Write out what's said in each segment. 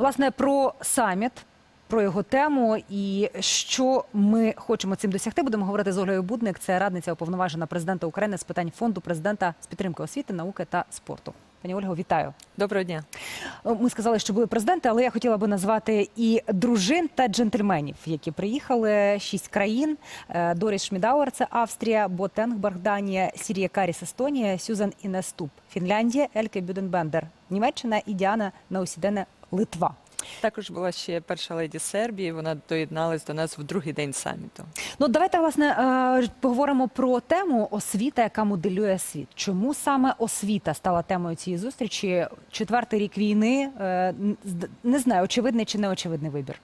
Власне, про саміт, про його тему і що ми хочемо цим досягти. Будемо говорити з Ольгою Будник. Це радниця уповноважена президента України з питань фонду президента з підтримки освіти, науки та спорту. Пані Ольго, вітаю. Доброго дня. Ми сказали, що були президенти, але я хотіла би назвати і дружин та джентльменів, які приїхали шість країн: Е, Доріс Шмідауер, це Австрія, Ботенгберг, Данія, Сірія Каріс, Естонія, Сюзан Інеступ, Фінляндія, Ельке Бюденбендер, Німеччина і Діана Наусідене, Литва. Також була ще перша леді Сербії. Вона доєдналась до нас в другий день саміту. Ну давайте власне е, поговоримо про тему освіта, яка моделює світ. Чому саме освіта стала темою цієї зустрічі? Четвертий рік війни е, не знаю, очевидний чи не очевидний вибір.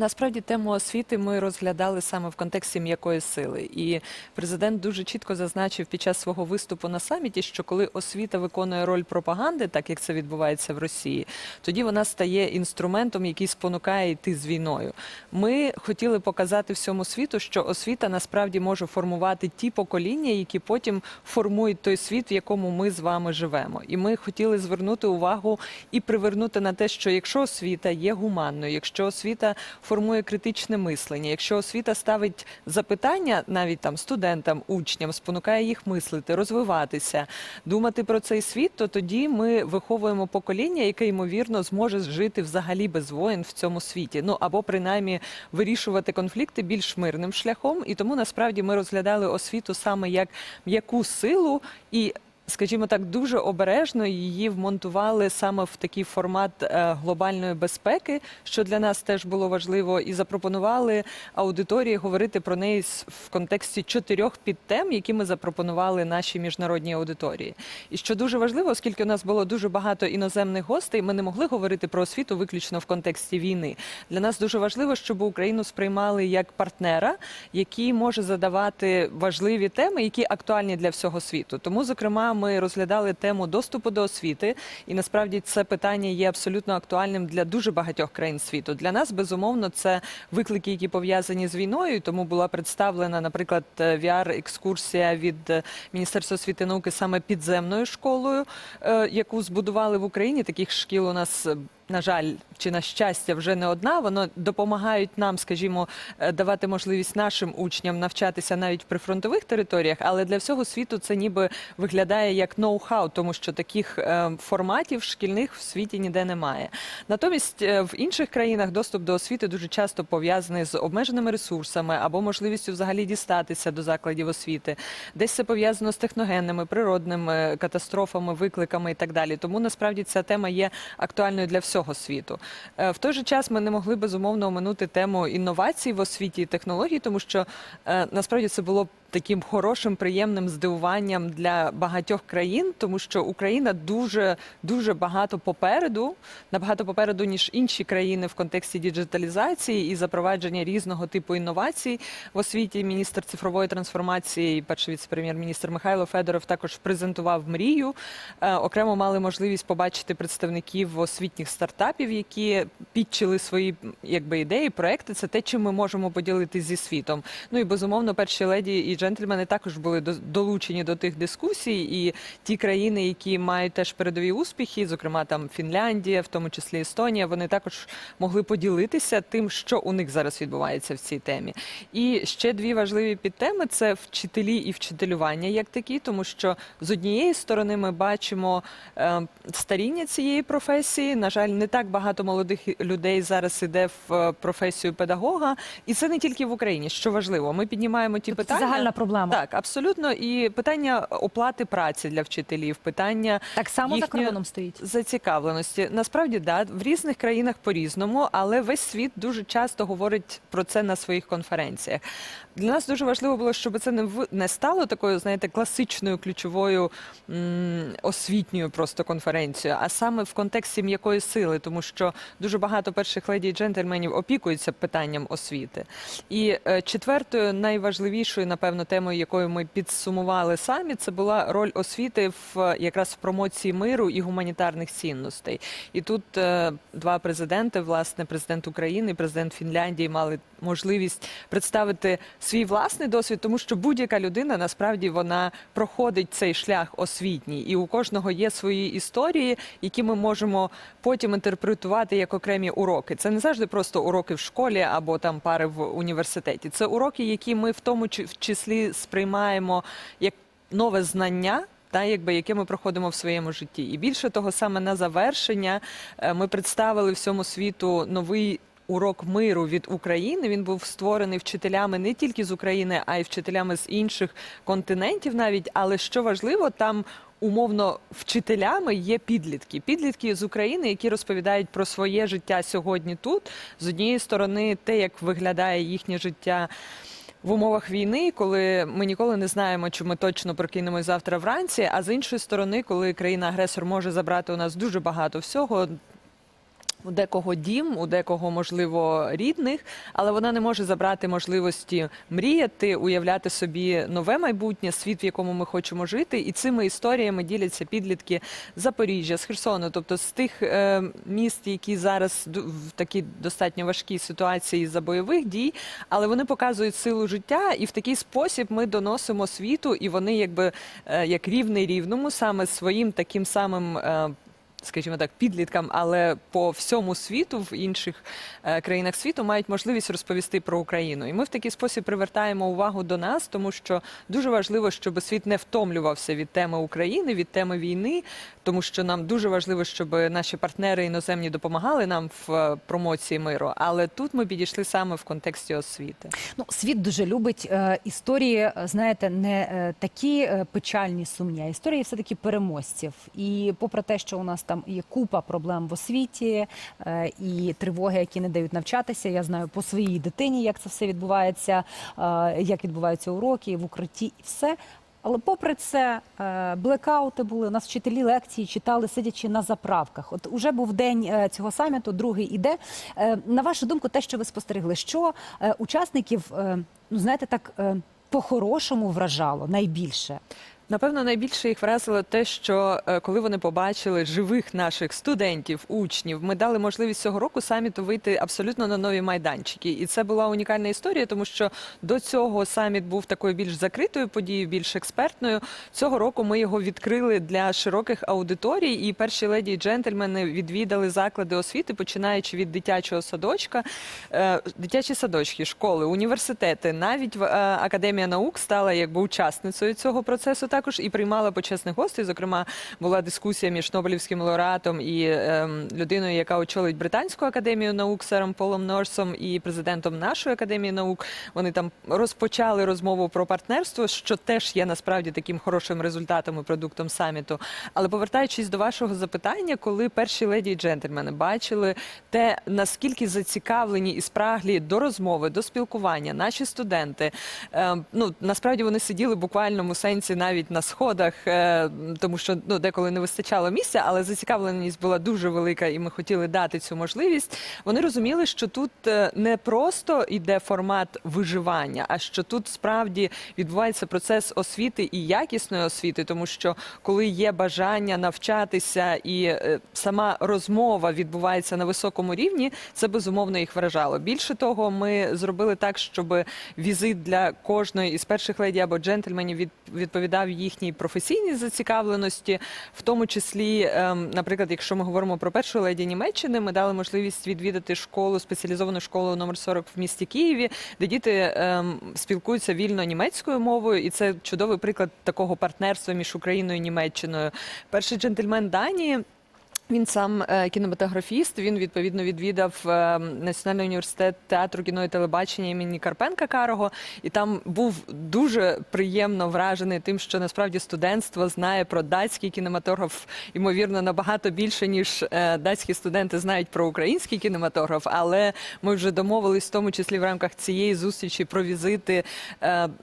Насправді тему освіти ми розглядали саме в контексті м'якої сили. І президент дуже чітко зазначив під час свого виступу на саміті, що коли освіта виконує роль пропаганди, так як це відбувається в Росії, тоді вона стає інструментом, який спонукає йти з війною. Ми хотіли показати всьому світу, що освіта насправді може формувати ті покоління, які потім формують той світ, в якому ми з вами живемо. І ми хотіли звернути увагу і привернути на те, що якщо освіта є гуманною, якщо освіта формує критичне мислення, якщо освіта ставить запитання навіть там студентам, учням, спонукає їх мислити, розвиватися, думати про цей світ, то тоді ми виховуємо покоління, яке ймовірно зможе жити взагалі без воїн в цьому світі. Ну або принаймні вирішувати конфлікти більш мирним шляхом. І тому насправді ми розглядали освіту саме як м'яку силу і. Скажімо так, дуже обережно її вмонтували саме в такий формат е, глобальної безпеки, що для нас теж було важливо, і запропонували аудиторії говорити про неї в контексті чотирьох підтем, які ми запропонували нашій міжнародній аудиторії. І що дуже важливо, оскільки у нас було дуже багато іноземних гостей, ми не могли говорити про освіту виключно в контексті війни. Для нас дуже важливо, щоб Україну сприймали як партнера, який може задавати важливі теми, які актуальні для всього світу. Тому, зокрема, ми розглядали тему доступу до освіти, і насправді це питання є абсолютно актуальним для дуже багатьох країн світу. Для нас безумовно це виклики, які пов'язані з війною. Тому була представлена, наприклад, VR-екскурсія від е, Міністерства освіти і науки саме підземною школою, е, яку збудували в Україні. Таких шкіл у нас. На жаль, чи на щастя, вже не одна. Воно допомагають нам, скажімо, е, давати можливість нашим учням навчатися навіть в прифронтових територіях, але для всього світу це ніби виглядає як ноу-хау, тому що таких е, форматів шкільних в світі ніде немає. Натомість е, в інших країнах доступ до освіти дуже часто пов'язаний з обмеженими ресурсами або можливістю взагалі дістатися до закладів освіти. Десь це пов'язано з техногенними, природними катастрофами, викликами і так далі. Тому насправді ця тема є актуальною для всього світу. Е, В той же час ми не могли безумовно оминути тему інновацій в освіті і технологій, тому що е, насправді це було таким хорошим, приємним здивуванням для багатьох країн, тому що Україна дуже дуже багато попереду, набагато попереду ніж інші країни в контексті діджиталізації і запровадження різного типу інновацій в освіті. Міністр цифрової трансформації, і перший віце-прем'єр-міністр Михайло Федоров також презентував мрію. Е, Окремо мали можливість побачити представників освітніх стартапів, які підчили свої якби ідеї, проекти. Це те, чим ми можемо поділитися зі світом. Ну і безумовно, перші леді і джентльмени також були до- долучені до тих дискусій. І ті країни, які мають теж передові успіхи, зокрема там Фінляндія, в тому числі Естонія, вони також могли поділитися тим, що у них зараз відбувається в цій темі. І ще дві важливі підтеми це вчителі і вчителювання як такі, тому що з однієї сторони ми бачимо е, старіння цієї професії. На жаль, не так багато молодих людей зараз іде в е, професію педагога, і це не тільки в Україні. Що важливо, ми піднімаємо ті Тобто це питання. загальна проблема. Так, абсолютно. І питання оплати праці для вчителів, питання Так само за кордоном стоїть. зацікавленості. Насправді, да, в різних країнах по-різному, але весь світ дуже часто говорить про це на своїх конференціях. Для нас дуже важливо було, щоб це не в не стало такою, знаєте, класичною ключовою м, освітньою просто конференцією, а саме в контексті м'якої сили, тому що дуже багато перших леді і джентльменів опікуються питанням освіти. І е, четвертою, найважливішою, напевно, темою, якою ми підсумували самі, це була роль освіти в е, якраз в промоції миру і гуманітарних цінностей. І тут е, два президенти, власне, президент України президент Фінляндії, мали можливість представити свій власний досвід, тому що будь-яка людина насправді вона проходить цей шлях освітній, і у кожного є свої історії, які ми можемо потім інтерпретувати як окремі уроки. Це не завжди просто уроки в школі або там пари в університеті. Це уроки, які ми в тому чи- числі сприймаємо як нове знання. Та якби яке ми проходимо в своєму житті, і більше того, саме на завершення е, ми представили всьому світу новий урок миру від України. Він був створений вчителями не тільки з України, а й вчителями з інших континентів, навіть. Але що важливо, там умовно вчителями є підлітки. Підлітки з України, які розповідають про своє життя сьогодні тут. З однієї сторони, те, як виглядає їхнє життя. В умовах війни, коли ми ніколи не знаємо, чи ми точно прокинемось завтра вранці, а з іншої сторони, коли країна-агресор може забрати у нас дуже багато всього. У декого дім, у декого можливо рідних, але вона не може забрати можливості мріяти, уявляти собі нове майбутнє, світ, в якому ми хочемо жити. І цими історіями діляться підлітки Запоріжжя, з Херсону, тобто з тих е, міст, які зараз в такій достатньо важкій ситуації за бойових дій, але вони показують силу життя, і в такий спосіб ми доносимо світу, і вони, якби е, як рівний рівному, саме своїм таким самим. е, скажімо так, підліткам, але по всьому світу, в інших е, країнах світу, мають можливість розповісти про Україну. І ми в такий спосіб привертаємо увагу до нас, тому що дуже важливо, щоб світ не втомлювався від теми України, від теми війни, тому що нам дуже важливо, щоб наші партнери іноземні допомагали нам в е, промоції миру. Але тут ми підійшли саме в контексті освіти. Ну, світ дуже любить е, історії, е, знаєте, не е, такі печальні, сумні, а історії все-таки переможців. І попри те, що у нас там є купа проблем в освіті е, і тривоги, які не дають навчатися. Я знаю по своїй дитині, як це все відбувається, е, як відбуваються уроки в укритті і все. Але попри це, е, блекаути були, у нас вчителі лекції читали, сидячи на заправках. От уже був день цього саміту, другий іде. На вашу думку, те, що ви спостерегли, що учасників, ну знаєте, так по-хорошому вражало найбільше? Напевно, найбільше їх вразило те, що е, коли вони побачили живих наших студентів, учнів, ми дали можливість цього року саміту вийти абсолютно на нові майданчики. І це була унікальна історія, тому що до цього саміт був такою більш закритою подією, більш експертною. Цього року ми його відкрили для широких аудиторій, і перші леді і джентльмени відвідали заклади освіти, починаючи від дитячого садочка, Е, дитячі садочки, школи, університети, навіть е, академія наук стала якби учасницею цього процесу також і приймала почесних гостей. Зокрема, була дискусія між Нобелівським лауреатом і ем, людиною, яка очолить британську академію наук Сером Полом Норсом і президентом нашої академії наук. Вони там розпочали розмову про партнерство, що теж є насправді таким хорошим результатом і продуктом саміту. Але повертаючись до вашого запитання, коли перші леді і джентльмени бачили те, наскільки зацікавлені і спраглі до розмови, до спілкування, наші студенти, е, ну насправді вони сиділи в буквальному сенсі навіть на сходах, е, тому що ну деколи не вистачало місця, але зацікавленість була дуже велика, і ми хотіли дати цю можливість. Вони розуміли, що тут е, не просто йде формат виживання, а що тут справді відбувається процес освіти і якісної освіти, тому що коли є бажання навчатися і е, сама розмова відбувається на високому рівні, це безумовно їх вражало. Більше того, ми зробили так, щоб візит для кожної із перших леді або джентльменів від, відповідав їхній професійній зацікавленості, в тому числі, ем, наприклад, якщо ми говоримо про першу леді Німеччини, ми дали можливість відвідати школу, спеціалізовану школу номер 40 в місті Києві, де діти ем, спілкуються вільно німецькою мовою, і це чудовий приклад такого партнерства між Україною і Німеччиною. Перший джентльмен Данії. Він сам е, кінематографіст. Він відповідно відвідав е, Національний університет театру кіно і телебачення імені Карпенка Карого, і там був дуже приємно вражений тим, що насправді студентство знає про датський кінематограф, ймовірно, набагато більше ніж е, датські студенти знають про український кінематограф. Але ми вже домовились, в тому числі в рамках цієї зустрічі, про візити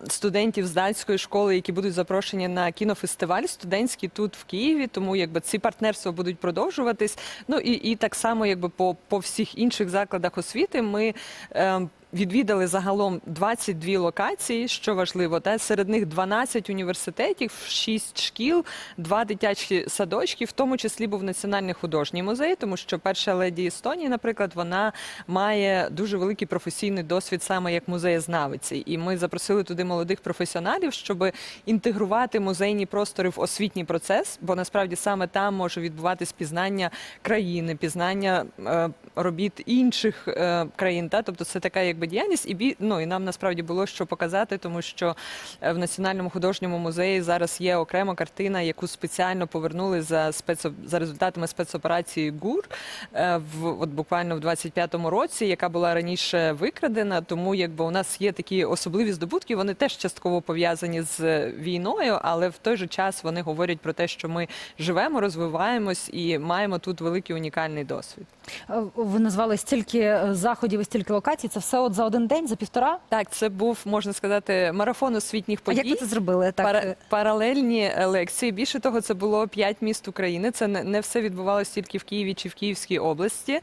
студентів з датської школи, які будуть запрошені на кінофестиваль студентський тут в Києві. Тому якби ці партнерства будуть продовжуватись. Ну і, і так само, якби по, по всіх інших закладах освіти, ми е, відвідали загалом 22 локації, що важливо, та серед них 12 університетів, 6 шкіл, 2 дитячі садочки, в тому числі був Національний художній музей, тому що перша леді Естонії, наприклад, вона має дуже великий професійний досвід саме як музеєзнавиці. І ми запросили туди молодих професіоналів, щоб інтегрувати музейні простори в освітній процес, бо насправді саме там може відбуватись пізнання країни, пізнання е, робіт інших е, країн. Та тобто це така якби діяльність, і бі, ну, і нам насправді було що показати, тому що е, в Національному художньому музеї зараз є окрема картина, яку спеціально повернули за спецо за результатами спецоперації ГУР е, в от буквально в 25-му році, яка була раніше викрадена. Тому якби у нас є такі особливі здобутки, вони теж частково пов'язані з війною, але в той же час вони говорять про те, що ми живемо, розвиваємось і маємо тут великий унікальний досвід. Е, Ви назвали стільки е, заходів і стільки локацій. Це все от за один день, за півтора. Так, це був можна сказати марафон освітніх А подій. як ви це зробили? Так Пара- е, паралельні е, лекції. Більше того, це було п'ять міст України. Це не, все відбувалося тільки в Києві чи в Київській області.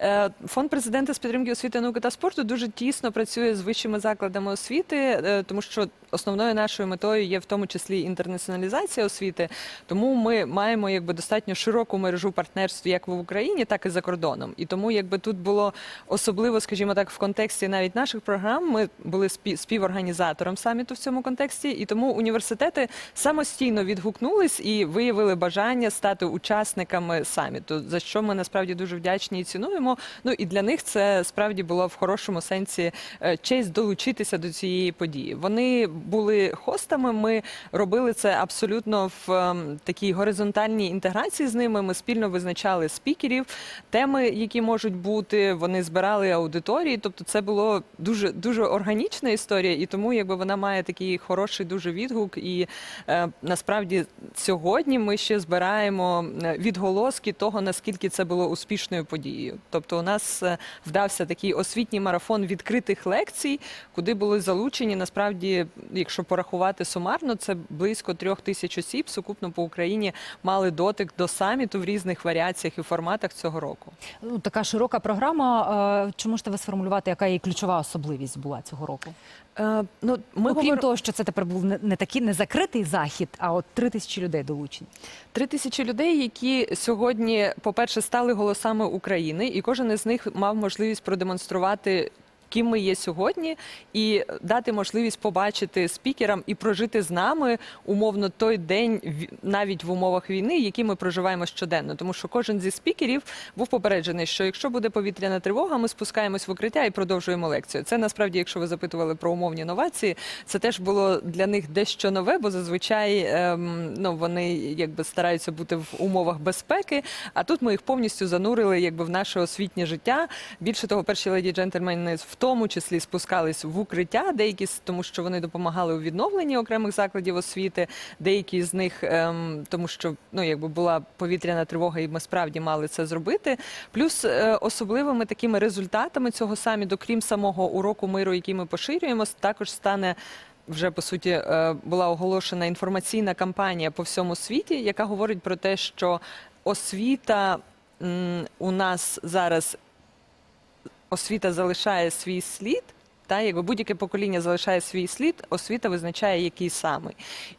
Е, Фонд президента з підтримки освіти, науки та спорту дуже тісно працює з вищими закладами освіти, тому що основною нашою метою є в тому числі інтернаціоналізація освіти. Тому ми маємо якби достатньо широку мережу партнерств як в Україні, так і за кордоном. І тому, якби тут було особливо, скажімо так, в контексті навіть наших програм, ми були спі- співорганізатором саміту в цьому контексті, і тому університети самостійно відгукнулись і виявили бажання стати учасниками саміту, за що ми насправді дуже вдячні і цінуємо. Ну і для них це справді було в хорошому сенсі е, честь долучитися до цієї події. Вони були хостами. Ми робили це абсолютно в ем, такій горизонтальній інтеграції з ними. Ми спільно визначали спікерів, теми, які можуть бути. Вони збирали аудиторії. Тобто, це було дуже дуже органічна історія, і тому якби вона має такий хороший дуже відгук. І е, насправді сьогодні ми ще збираємо е, відголоски того, наскільки це було успішною подією. Тобто, у нас е, вдався такий освітній марафон відкритих лекцій, куди були залучені насправді, якщо порахувати сумарно, це близько трьох тисяч осіб сукупно по Україні мали дотик до саміту в різних варіаціях і форматах цього року. ну, така широка програма. Е, Чи можете ви сформулювати, яка її ключова особливість була цього року? Е, ну, ми Окрім говор- того, що це тепер був не, не такий не закритий захід, а от три тисячі людей долучені. Три тисячі людей, які сьогодні, по-перше, стали голосами України, і кожен із них мав можливість продемонструвати. Ким ми є сьогодні, і дати можливість побачити спікерам і прожити з нами умовно той день навіть в умовах війни, які ми проживаємо щоденно. Тому що кожен зі спікерів був попереджений, що якщо буде повітряна тривога, ми спускаємось в укриття і продовжуємо лекцію. Це насправді, якщо ви запитували про умовні новації, це теж було для них дещо нове, бо зазвичай ем, ну вони якби стараються бути в умовах безпеки. А тут ми їх повністю занурили якби в наше освітнє життя. Більше того, перші леді джентльмени в тому числі спускались в укриття, деякі тому, що вони допомагали у відновленні окремих закладів освіти, деякі з них ем, тому, що ну якби була повітряна тривога, і ми справді мали це зробити. Плюс е, особливими такими результатами цього саміту, крім самого уроку миру, який ми поширюємо, також стане. Вже по суті е, була оголошена інформаційна кампанія по всьому світі, яка говорить про те, що освіта у нас зараз освіта залишає свій слід. Та якби будь-яке покоління залишає свій слід, освіта визначає, який саме.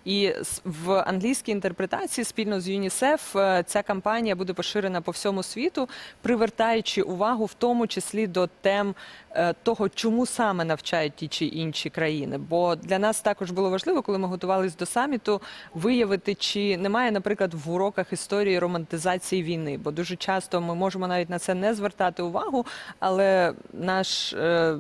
І в англійській інтерпретації спільно з ЮНІСЕФ е, ця кампанія буде поширена по всьому світу, привертаючи увагу в тому числі до тем е, того, чому саме навчають ті чи інші країни. Бо для нас також було важливо, коли ми готувалися до саміту, виявити, чи немає, наприклад, в уроках історії романтизації війни. Бо дуже часто ми можемо навіть на це не звертати увагу, але наш е,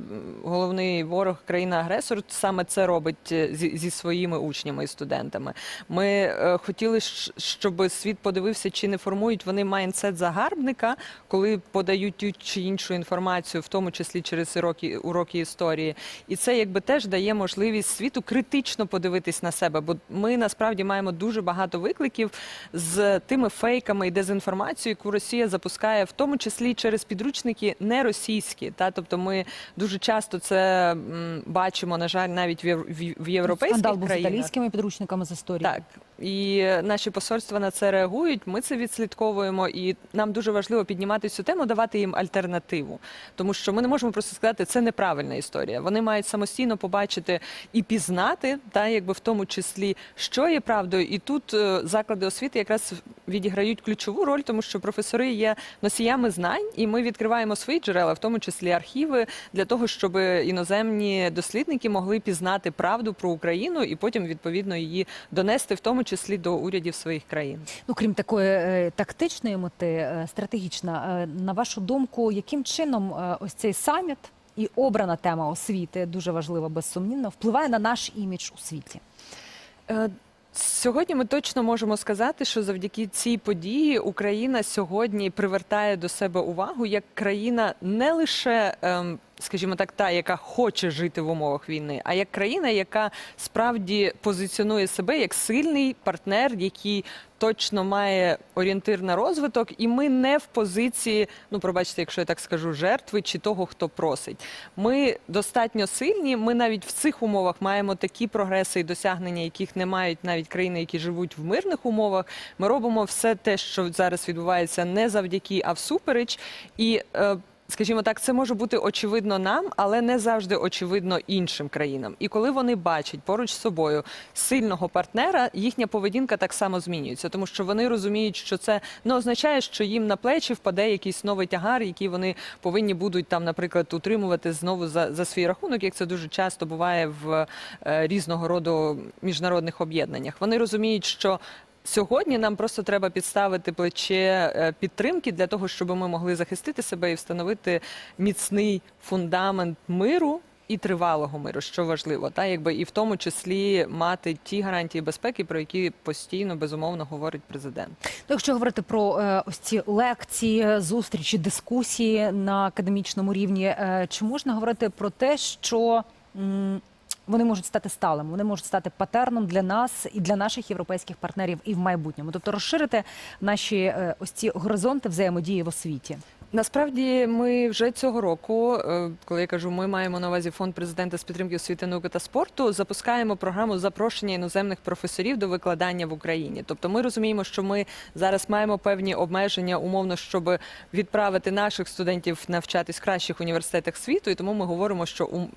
головний ворог, країна-агресор, саме це робить е, зі, зі своїми учнями і студентами. Ми е, хотіли, щоб світ подивився, чи не формують вони майндсет загарбника, коли подають ту чи іншу інформацію, в тому числі через уроки, уроки історії. І це якби теж дає можливість світу критично подивитись на себе. Бо ми насправді маємо дуже багато викликів з тими фейками і дезінформацією, яку Росія запускає, в тому числі через підручники не російські. Та тобто ми дуже часто це м, бачимо, на жаль, навіть в, єв- в, європейських Скандал був з країнах. італійськими підручниками з історії. Так, і наші посольства на це реагують. Ми це відслідковуємо, і нам дуже важливо піднімати цю тему, давати їм альтернативу, тому що ми не можемо просто сказати, це неправильна історія. Вони мають самостійно побачити і пізнати, та якби в тому числі, що є правдою. І тут е, заклади освіти якраз відіграють ключову роль, тому що професори є носіями знань, і ми відкриваємо свої джерела, в тому числі архіви, для того, щоб іноземні дослідники могли пізнати правду про Україну і потім відповідно її донести, в тому числі до урядів своїх країн. Ну, крім такої е, тактичної мети, е, стратегічна, е, на вашу думку, яким чином ось цей саміт і обрана тема освіти дуже важлива, безсумнівно, впливає на наш імідж у світі? Сьогодні ми точно можемо сказати, що завдяки цій події Україна сьогодні привертає до себе увагу як країна не лише, ем, скажімо так, та, яка хоче жити в умовах війни, а як країна, яка справді позиціонує себе як сильний партнер, який точно має орієнтир на розвиток, і ми не в позиції, ну пробачте, якщо я так скажу, жертви чи того, хто просить. Ми достатньо сильні. Ми навіть в цих умовах маємо такі прогреси і досягнення, яких не мають навіть країни, які живуть в мирних умовах. Ми робимо все те, що зараз відбувається, не завдяки, а всупереч. І е, Скажімо так, це може бути очевидно нам, але не завжди очевидно іншим країнам. І коли вони бачать поруч з собою сильного партнера, їхня поведінка так само змінюється, тому що вони розуміють, що це не означає, що їм на плечі впаде якийсь новий тягар, який вони повинні будуть там, наприклад, утримувати знову за, за свій рахунок, як це дуже часто буває в е, різного роду міжнародних об'єднаннях. Вони розуміють, що Сьогодні нам просто треба підставити плече е, підтримки для того, щоб ми могли захистити себе і встановити міцний фундамент миру. І тривалого миру, що важливо, та якби і в тому числі мати ті гарантії безпеки, про які постійно безумовно говорить президент. Ну, якщо говорити про е, ось ці лекції, зустрічі, дискусії на академічному рівні, е, чи можна говорити про те, що м, вони можуть стати сталими, вони можуть стати патерном для нас і для наших європейських партнерів і в майбутньому, тобто розширити наші е, ось ці горизонти взаємодії в освіті. Насправді ми вже цього року, е, коли я кажу, ми маємо на увазі фонд президента з підтримки освіти, науки та спорту, запускаємо програму запрошення іноземних професорів до викладання в Україні. Тобто, ми розуміємо, що ми зараз маємо певні обмеження, умовно, щоб відправити наших студентів навчатись в кращих університетах світу, і тому ми говоримо, що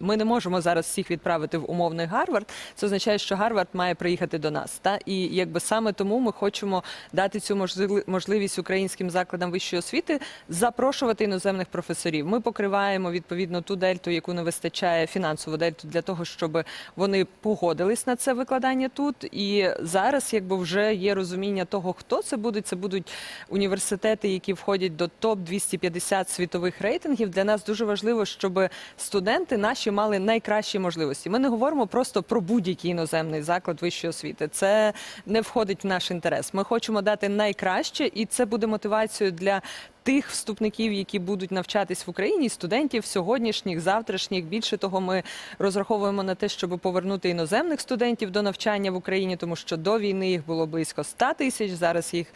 ми не можемо зараз всіх відправити в умовний Гарвард. Це означає, що Гарвард має приїхати до нас. Та і якби саме тому ми хочемо дати цю можли- можливість українським закладам вищої освіти запрошувати іноземних професорів. Ми покриваємо відповідно ту дельту, яку не вистачає фінансову дельту для того, щоб вони погодились на це викладання тут. І зараз, якби вже є розуміння того, хто це буде. Це будуть університети, які входять до топ 250 світових рейтингів. Для нас дуже важливо, щоб студенти наші мали найкращі можливості. Ми не говоримо просто про будь-який іноземний заклад вищої освіти. Це не входить в наш інтерес. Ми хочемо дати найкраще, і це буде мотивацією для. Тих вступників, які будуть навчатись в Україні, студентів сьогоднішніх, завтрашніх. Більше того, ми розраховуємо на те, щоб повернути іноземних студентів до навчання в Україні, тому що до війни їх було близько 100 тисяч. Зараз їх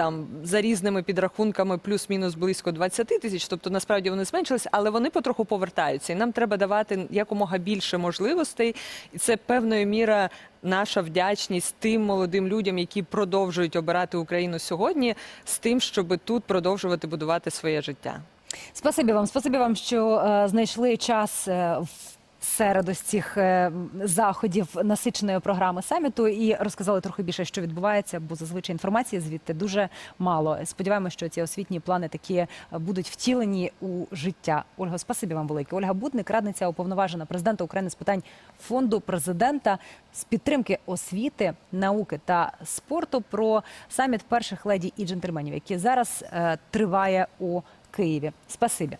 там за різними підрахунками плюс-мінус близько 20 тисяч. Тобто насправді вони зменшились, але вони потроху повертаються. І нам треба давати якомога більше можливостей. І це певною міра наша вдячність тим молодим людям, які продовжують обирати Україну сьогодні, з тим, щоб тут продовжувати будувати своє життя. Спасибі вам, спасибі вам, що е, знайшли час е, в серед ось цих е, заходів насиченої програми саміту і розказали трохи більше, що відбувається, бо зазвичай інформації звідти дуже мало. Сподіваємося, що ці освітні плани такі е, будуть втілені у життя. Ольга, спасибі вам велике. Ольга Будник, радниця уповноважена президента України з питань фонду президента з підтримки освіти, науки та спорту про саміт перших леді і джентльменів, який зараз е, триває у Києві. Спасибі.